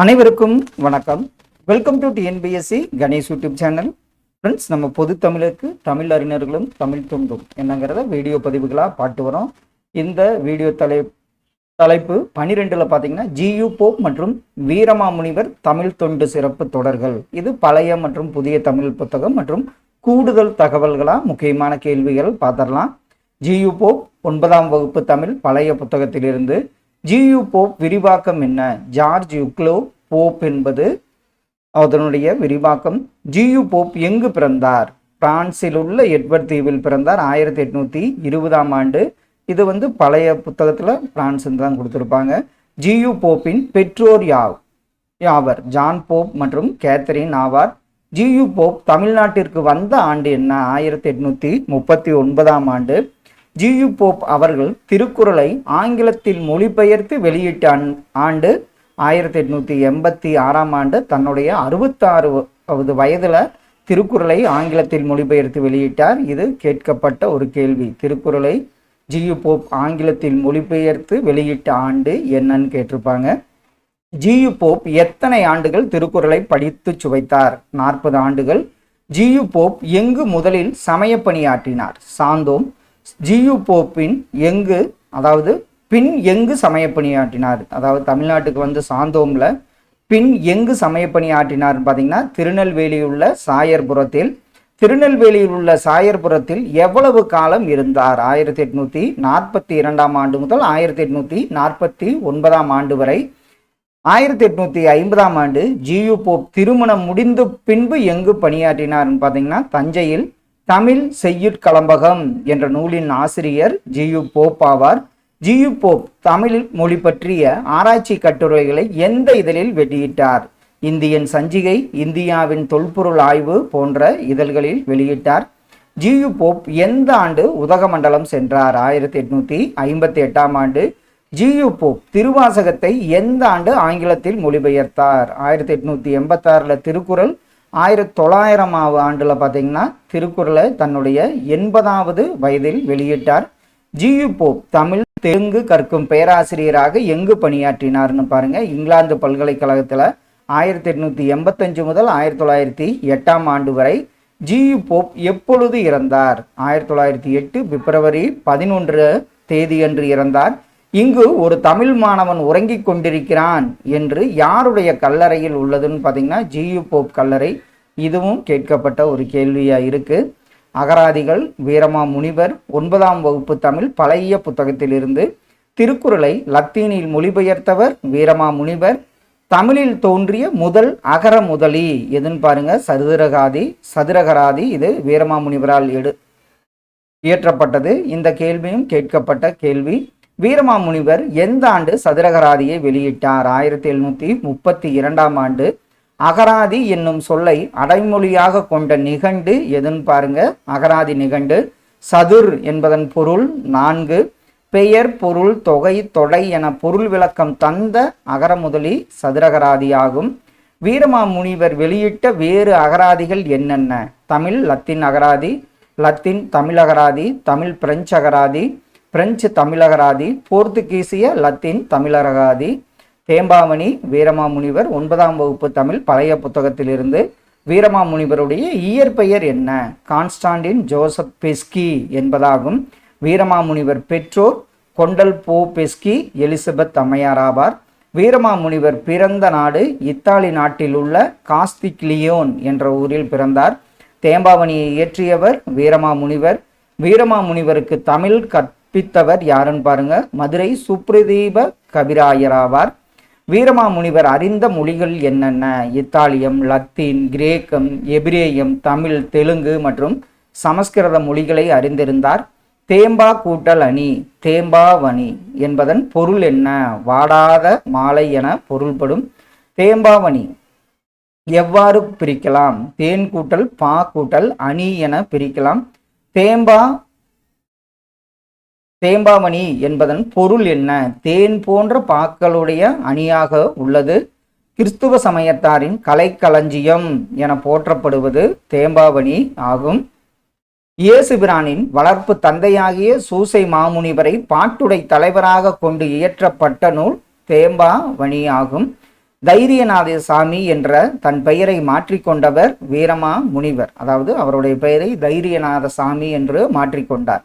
அனைவருக்கும் வணக்கம். Welcome to TNPSC Ganesh YouTube channel friends நம்ம பொது தமிழுக்கு தமிழ் அறிஞர்களும் தமிழ் தொண்டும் என்னங்கிறத வீடியோ பதிவுகளாக பாட்டு வரோம். இந்த வீடியோ தலை தலைப்பு பனிரெண்டில் பார்த்தீங்கன்னா ஜியு போப் மற்றும் வீரமாமுனிவர் தமிழ் தொண்டு சிறப்பு தொடர்கள். இது பழைய மற்றும் புதிய தமிழ் புத்தகம் மற்றும் கூடுதல் தகவல்களாக முக்கியமான கேள்விகள் பார்த்துடலாம். ஜியு போப் ஒன்பதாம் வகுப்பு தமிழ் பழைய புத்தகத்திலிருந்து ஜியு போப் விரிவாக்கம் என்ன? ஜார்ஜ் யுக்லோ போப் என்பது அதனுடைய விரிவாக்கம். ஜியு போப் எங்கு பிறந்தார்? பிரான்சில் உள்ள எட்வர்ட் தீவில் பிறந்தார். ஆயிரத்தி எட்நூத்தி இருபதாம் ஆண்டு. இது வந்து பழைய புத்தகத்தில் பிரான்ஸ் தான் கொடுத்துருப்பாங்க. ஜியு போப்பின் பெற்றோர் யாவ்? யாவர்? ஜான் போப் மற்றும் கேத்தரின் ஆவார். ஜியு போப் தமிழ்நாட்டிற்கு வந்த ஆண்டு என்ன? ஆயிரத்தி எட்நூத்தி முப்பத்தி ஒன்பதாம் ஆண்டு. ஜியு போப் அவர்கள் திருக்குறளை ஆங்கிலத்தில் மொழிபெயர்த்து வெளியிட்ட ஆண்- ஆண்டு ஆயிரத்தி எட்நூத்தி எண்பத்தி ஆறாம் ஆண்டு தன்னுடைய அறுபத்தாறு வயதுல திருக்குறளை ஆங்கிலத்தில் மொழிபெயர்த்து வெளியிட்டார். இது கேட்கப்பட்ட ஒரு கேள்வி. திருக்குறளை ஜியு போப் ஆங்கிலத்தில் மொழிபெயர்த்து வெளியிட்ட ஆண்டு என்னன்னு கேட்டிருப்பாங்க. ஜியு போப் எத்தனை ஆண்டுகள் திருக்குறளை படித்து சுவைத்தார்? நாற்பது ஆண்டுகள். ஜியு போப் எங்கு முதலில் சமய பணியாற்றினார்? சாந்தோம் ஜியு போப்பின் எங்கு அதாவது பின் எங்கு சமய பணியாற்றினார் அதாவது தமிழ்நாட்டுக்கு வந்து சாந்தோம்ல பின் எங்கு சமயப்பணியாற்றினார்னு பார்த்தீங்கன்னா திருநெல்வேலியில் உள்ள சாயர்புரத்தில். திருநெல்வேலியில் உள்ள சாயர்புரத்தில் எவ்வளவு காலம் இருந்தார்? ஆயிரத்தி எட்நூத்தி நாற்பத்தி இரண்டாம் ஆண்டு முதல் ஆயிரத்தி எட்நூத்தி நாற்பத்தி ஒன்பதாம் ஆண்டு வரை. ஆயிரத்தி எட்நூத்தி ஐம்பதாம் ஆண்டு ஜியு போப் திருமணம் முடிந்த பின்பு எங்கு பணியாற்றினார்னு பார்த்தீங்கன்னா தஞ்சையில் தமிழ் செய்யுட்கலம்பகம் என்ற நூலின் ஆசிரியர் ஜியு போப் ஆவார். ஜியு போப் தமிழ் மொழி பற்றிய ஆராய்ச்சி கட்டுரைகளை எந்த இதழில் வெளியிட்டார்? இந்தியன் சஞ்சிகை இந்தியாவின் தொல்பொருள் ஆய்வு போன்ற இதழ்களில் வெளியிட்டார். ஜியு போப் எந்த ஆண்டு உதகமண்டலம் சென்றார்? ஆயிரத்தி எட்நூத்தி ஐம்பத்தி எட்டாம் ஆண்டு. ஜியு போப் திருவாசகத்தை எந்த ஆண்டு ஆங்கிலத்தில் மொழிபெயர்த்தார்? ஆயிரத்தி எட்நூத்தி எண்பத்தாறுல திருக்குறள் ஆயிரத்தி தொள்ளாயிரமாவது ஆண்டில் பார்த்தீங்கன்னா திருக்குறளை தன்னுடைய எண்பதாவது வயதில் வெளியிட்டார். ஜியு போப் தமிழ் தெலுங்கு கற்கும் பேராசிரியராக எங்கு பணியாற்றினார்னு பாருங்க. இங்கிலாந்து பல்கலைக்கழகத்தில் ஆயிரத்தி எட்நூற்றி எண்பத்தஞ்சு முதல் ஆயிரத்தி தொள்ளாயிரத்தி எட்டாம் ஆண்டு வரை ஜியு போப் எப்பொழுது இறந்தார்? ஆயிரத்தி தொள்ளாயிரத்தி எட்டு பிப்ரவரி பதினொன்று தேதியன்று இறந்தார். இங்கு ஒரு தமிழ் மாணவன் உறங்கிக் கொண்டிருக்கிறான் என்று யாருடைய கல்லறையில் உள்ளதுன்னு பார்த்தீங்கன்னா ஜியு போப் கல்லறை. இதுவும் கேட்கப்பட்ட ஒரு கேள்வியாக இருக்குது அகராதிகள் வீரமா முனிவர் ஒன்பதாம் வகுப்பு தமிழ் பழைய புத்தகத்திலிருந்து திருக்குறளை லத்தீனில் மொழிபெயர்த்தவர் வீரமா முனிவர். தமிழில் தோன்றிய முதல் அகர முதலி எதுன்னு பாருங்க சதுரகாதி சதுரகராதி. இது வீரமா முனிவரால் எடு இயற்றப்பட்டது. இந்த கேள்வியும் கேட்கப்பட்ட கேள்வி. வீரமாமுனிவர் எந்த ஆண்டு சதுரகராதியை வெளியிட்டார்? ஆயிரத்தி எழுநூத்தி முப்பத்தி இரண்டாம் ஆண்டு. அகராதி என்னும் சொல்லை அடைமொழியாக கொண்ட நிகண்டு எதுன்னு பாருங்க. அகராதி நிகண்டு. சதுர் என்பதன் பொருள் நான்கு. பெயர் பொருள் தொகை தொடை என பொருள் விளக்கம் தந்த அகர முதலி சதுரகராதியாகும். வீரமாமுனிவர் வெளியிட்ட வேறு அகராதிகள் என்னென்ன? தமிழ் லத்தீன் அகராதி லத்தீன் தமிழ் அகராதி தமிழ் பிரெஞ்சு அகராதி பிரெஞ்சு தமிழகராதி போர்த்துகீசிய லத்தீன் தமிழரகாதி தேம்பாவணி வீரமாமுனிவர் ஒன்பதாம் வகுப்பு தமிழ் பழைய புத்தகத்திலிருந்து வீரமாமுனிவருடைய இயற்பெயர் என்ன? கான்ஸ்டாண்டின் ஜோசப் பெஸ்கி என்பதாகும். வீரமாமுனிவர் பெற்றோர் கொண்டல் போ பெஸ்கி எலிசபெத் அம்மையார் ஆவார். வீரமாமுனிவர் பிறந்த நாடு இத்தாலி நாட்டில் உள்ள காஸ்திக்லியோன் என்ற ஊரில் பிறந்தார். தேம்பாவணியை இயற்றியவர் வீரமாமுனிவர். வீரமாமுனிவருக்கு தமிழ் கற்பித்தவர் யாருன்னு பாருங்க. மதுரை சுப்ரதீப கபிராயராவார் வீரமாமுனிவர் அறிந்த மொழிகள் என்னென்ன? இத்தாலியம் லத்தீன் கிரேக்கம் எபிரேயம் தமிழ் தெலுங்கு மற்றும் சமஸ்கிருத மொழிகளை அறிந்திருந்தார். தேம்பா கூட்டல் அணி தேம்பாவணி என்பதன் பொருள் என்ன? வாடாத மாலை என பொருள்படும் தேம்பாவணி எவ்வாறு பிரிக்கலாம்? தேன் கூட்டல் பா கூட்டல் அணி என பிரிக்கலாம். தேம்பா தேம்பாமணி என்பதன் பொருள் என்ன? தேன் போன்ற பாக்களுடைய அணியாக உள்ளது. கிறிஸ்துவ சமயத்தாரின் கலைக்களஞ்சியம் என போற்றப்படுவது தேம்பாவணி ஆகும். இயேசுபிரானின் வளர்ப்பு தந்தையாகிய சூசை மாமுனிவரை பாட்டுடை தலைவராக கொண்டு இயற்றப்பட்ட நூல் தேம்பாவணி ஆகும். தைரியநாத சாமி என்ற தன் பெயரை மாற்றிக்கொண்டவர் வீரமா முனிவர். அதாவது அவருடைய பெயரை தைரியநாத சாமி என்று மாற்றிக்கொண்டார்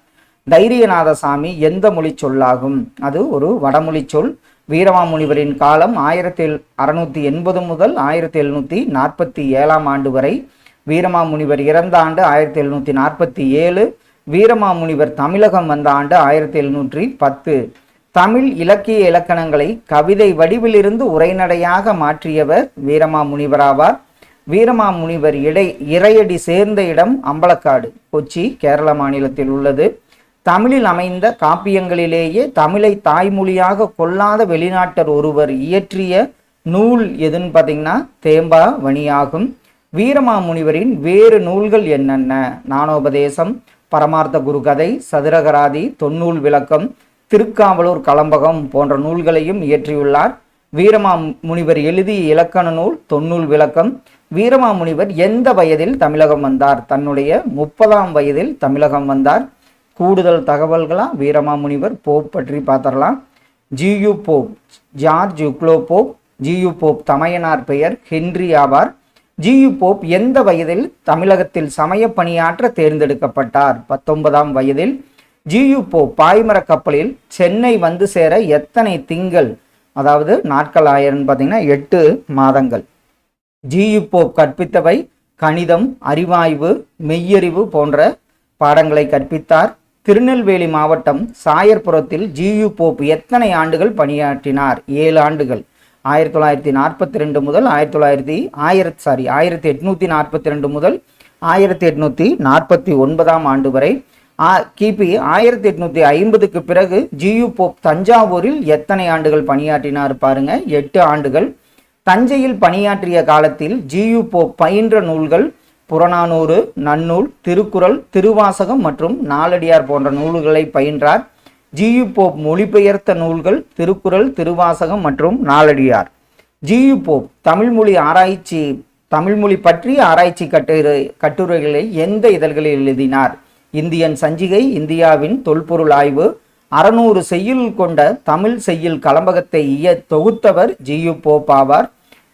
தைரியநாத சாமி எந்த மொழி சொல்லாகும்? அது ஒரு வடமொழி சொல். வீரமாமுனிவரின் காலம் ஆயிரத்தி அறுநூத்தி எண்பது முதல் ஆயிரத்தி எழுநூத்தி நாற்பத்தி ஏழாம் ஆண்டு வரை. வீரமாமுனிவர் இறந்த ஆண்டு ஆயிரத்தி எழுநூத்தி நாற்பத்தி ஏழு. வீரமாமுனிவர் தமிழகம் வந்த ஆண்டு ஆயிரத்தி எழுநூற்றி பத்து. தமிழ் இலக்கிய இலக்கணங்களை கவிதை வடிவிலிருந்து உரைநடையாக மாற்றியவர் வீரமாமுனிவராவார். வீரமாமுனிவர் இடை இறையடி சேர்ந்த இடம் அம்பலக்காடு கொச்சி கேரள மாநிலத்தில் உள்ளது. தமிழில் அமைந்த காப்பியங்களிலேயே தமிழை தாய்மொழியாக கொள்ளாத வெளிநாட்டர் ஒருவர் இயற்றிய நூல் எதுன்னு பார்த்தீங்கன்னா தேம்பா வணியாகும். வீரமாமுனிவரின் வேறு நூல்கள் என்னென்ன? நானோபதேசம் பரமார்த்த குருகதை சதுரகராதி தொன்னூல் விளக்கம் திருக்காவலூர் கலம்பகம் போன்ற நூல்களையும் இயற்றியுள்ளார். வீரமாமுனிவர் எழுதி எழுதிய இலக்கண நூல் தொன்னூல் விளக்கம். வீரமாமுனிவர் எந்த வயதில் தமிழகம் வந்தார்? தன்னுடைய முப்பதாம் வயதில் தமிழகம் வந்தார். கூடுதல் தகவல்களாக வீரமாமுனிவர் போப் பற்றி பார்த்தரலாம் G U Pope George Uglow Pope G U Pope தமையனார் பெயர் ஹென்றி ஆவார். ஜியு போப் எந்த வயதில் தமிழகத்தில் சமய பணியாற்ற தேர்ந்தெடுக்கப்பட்டார்? பத்தொன்பதாம் வயதில். ஜியு போப் பாய்மர கப்பலில் சென்னை வந்து சேர எத்தனை திங்கள்? அதாவது நாட்கள் ஆயிரம் பார்த்தீங்கன்னா எட்டு மாதங்கள். ஜியு போப் கற்பித்தவை கணிதம் அறிவாய்வு மெய்யறிவு போன்ற பாடங்களை கற்பித்தார். திருநெல்வேலி மாவட்டம் சாயர்புரத்தில் ஜியு போப் எத்தனை ஆண்டுகள் பணியாற்றினார்? ஏழு ஆண்டுகள். ஆயிரத்தி தொள்ளாயிரத்தி நாற்பத்தி ரெண்டு முதல் ஆயிரத்தி தொள்ளாயிரத்தி ஆயிரத்தி சாரி ஆயிரத்தி எட்நூத்தி நாற்பத்தி ரெண்டு முதல் ஆயிரத்தி எட்நூத்தி நாற்பத்தி ஒன்பதாம் ஆண்டு வரை ஆ- கிபி ஆயிரத்தி எட்நூத்தி ஐம்பதுக்கு பிறகு ஜியு போப் தஞ்சாவூரில் எத்தனை ஆண்டுகள் பணியாற்றினார் பாருங்க. எட்டு ஆண்டுகள். தஞ்சையில் பணியாற்றிய காலத்தில் ஜியு போப் பயின்ற நூல்கள் புறநானூறு நன்னூல் திருக்குறள் திருவாசகம் மற்றும் நாலடியார் போன்ற நூல்களை பயின்றார். ஜியு போப் மொழிபெயர்த்த நூல்கள் திருக்குறள் திருவாசகம் மற்றும் நாலடியார். ஜியு போப் தமிழ்மொழி ஆராய்ச்சி தமிழ்மொழி பற்றிய ஆராய்ச்சி கட்டுரை கட்டுரைகளை எந்த இதழ்களில் எழுதினார்? இந்தியன் சஞ்சிகை இந்தியாவின் தொல்பொருள் ஆய்வு. அறநூறு செய்யுள் கொண்ட தமிழ் செய்யுள் கலம்பகத்தை இய தொகுத்தவர் ஜியு போப் ஆவார்.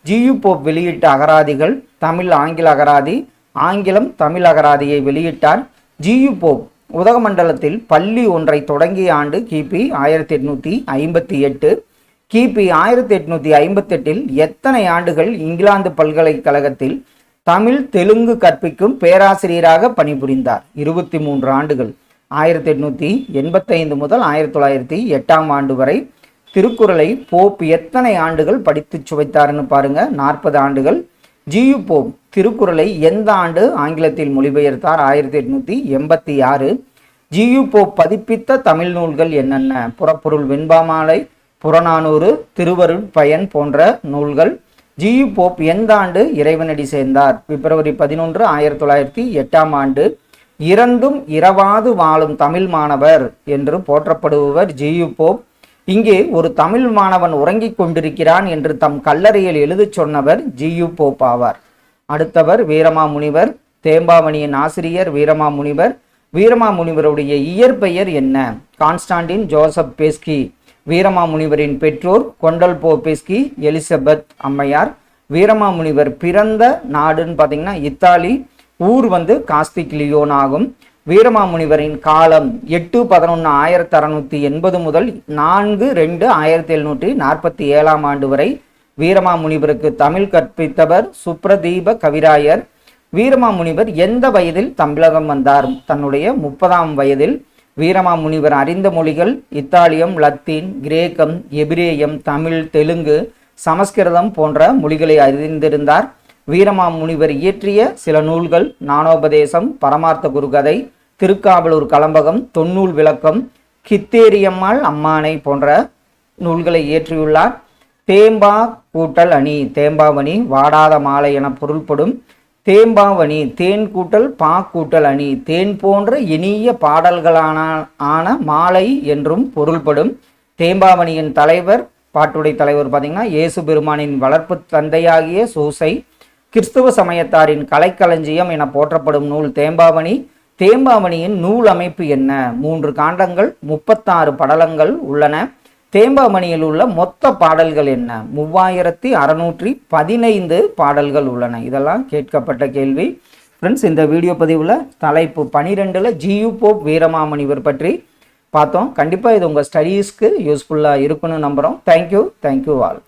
ஜியு போப் வெளியிட்ட அகராதிகள் தமிழ் ஆங்கில அகராதி ஆங்கிலம் தமிழ் அகராதியை வெளியிட்டார். ஜியு போப் உதகமண்டலத்தில் பள்ளி ஒன்றை தொடங்கிய ஆண்டு கிபி ஆயிரத்தி எட்நூத்தி ஐம்பத்தி எட்டு. கிபி ஆயிரத்தி எட்நூத்தி ஐம்பத்தெட்டில் எத்தனை ஆண்டுகள் இங்கிலாந்து பல்கலைக்கழகத்தில் தமிழ் தெலுங்கு கற்பிக்கும் பேராசிரியராக பணிபுரிந்தார்? இருபத்தி மூன்று ஆண்டுகள். ஆயிரத்தி எட்நூத்தி எண்பத்தைந்து முதல் ஆயிரத்தி தொள்ளாயிரத்தி எட்டாம் ஆண்டு வரை திருக்குறளை போப் எத்தனை ஆண்டுகள் படித்து சுவைத்தார்னு பாருங்க. நாற்பது ஆண்டுகள். ஜியு போப் திருக்குறளை எந்த ஆண்டு ஆங்கிலத்தில் மொழிபெயர்த்தார்? ஆயிரத்தி எட்நூத்தி எண்பத்தி ஆறு. ஜியு போப் பதிப்பித்த தமிழ் நூல்கள் என்னென்ன? புறப்பொருள் வெண்பாமாலை புறநானூறு திருவருள் பயன் போன்ற நூல்கள். ஜியு போப் எந்த ஆண்டு இறைவனடி சேர்ந்தார்? பிப்ரவரி பதினொன்று ஆயிரத்தி தொள்ளாயிரத்தி எட்டாம் ஆண்டு. இறந்தும் இரவாது வாழும் தமிழ் மாணவர் என்று போற்றப்படுபவர் ஜியு போப் இங்கே ஒரு தமிழ் மாணவன் உறங்கிக் கொண்டிருக்கிறான் என்று தம் கல்லறையில் எழுதச் சொன்னவர் ஜியு போப் ஆவார் அடுத்தவர் வீரமாமுனிவர் தேம்பாவணியின் ஆசிரியர் வீரமாமுனிவர். வீரமாமுனிவருடைய இயற்பெயர் என்ன? Constantine Joseph பேஸ்கி. வீரமாமுனிவரின் பெற்றோர் கொண்டல் போ பேஸ்கி எலிசபெத் அம்மையார். வீரமாமுனிவர் பிறந்த நாடுன்னு பார்த்தீங்கன்னா இத்தாலி. ஊர் வந்து காஸ்திக் லியோன் ஆகும் வீரமாமுனிவரின் காலம் எட்டு பதினொன்று ஆயிரத்தி அறநூற்றி எண்பது முதல் நான்கு ரெண்டு ஆயிரத்தி எழுநூற்றி நாற்பத்தி ஏழாம் ஆண்டு வரை வீரமாமுனிவருக்கு தமிழ் கற்பித்தவர் சுப்ரதீப கவிராயர். வீரமாமுனிவர் எந்த வயதில் தமிழகம் வந்தார்? தன்னுடைய முப்பதாம் வயதில் வீரமாமுனிவர் அறிந்த மொழிகள் இத்தாலியம் லத்தீன் கிரேக்கம் எபிரேயம் தமிழ் தெலுங்கு சமஸ்கிருதம் போன்ற மொழிகளை அறிந்திருந்தார். வீரமாமுனிவர் இயற்றிய சில நூல்கள் ஞானோபதேசம் பரமார்த்த குருகதை திருக்காவலூர் கலம்பகம் தொன்னூல் விளக்கம் கித்தேரியம்மாள் அம்மானை போன்ற நூல்களை இயற்றியுள்ளார். தேம்பா கூட்டல் அணி தேம்பாவணி வாடாத மாலை என பொருள்படும் தேம்பாவணி தேன் கூட்டல் பா கூட்டல் அணி தேன் போன்ற இனிய பாடல்களான ஆன மாலை என்றும் பொருள்படும் தேம்பாவணியின் தலைவர் பாட்டுடை தலைவர் பார்த்தீங்கன்னா இயேசு பெருமானின் வளர்ப்பு தந்தையாகிய சூசை கிறிஸ்துவ சமயத்தாரின் கலைக்களஞ்சியம் என போற்றப்படும் நூல் தேம்பாவணி. தேம்பாவணியின் நூல் அமைப்பு என்ன? மூன்று காண்டங்கள் முப்பத்தாறு படலங்கள் உள்ளன. தேம்பாமணியில் உள்ள மொத்த பாடல்கள் என்ன? மூவாயிரத்தி அறநூற்றி பதினைந்து பாடல்கள் உள்ளன. இதெல்லாம் கேட்கப்பட்ட கேள்வி. ஃப்ரெண்ட்ஸ் இந்த வீடியோ பதிவில் தலைப்பு பனிரெண்டில் ஜியு போப் வீரமாமணிவர் பற்றி பார்த்தோம். கண்டிப்பாக இது உங்கள் ஸ்டடீஸ்க்கு யூஸ்ஃபுல்லாக இருக்குன்னு நம்புகிறோம் தேங்க்யூ தேங்க்யூ ஆல்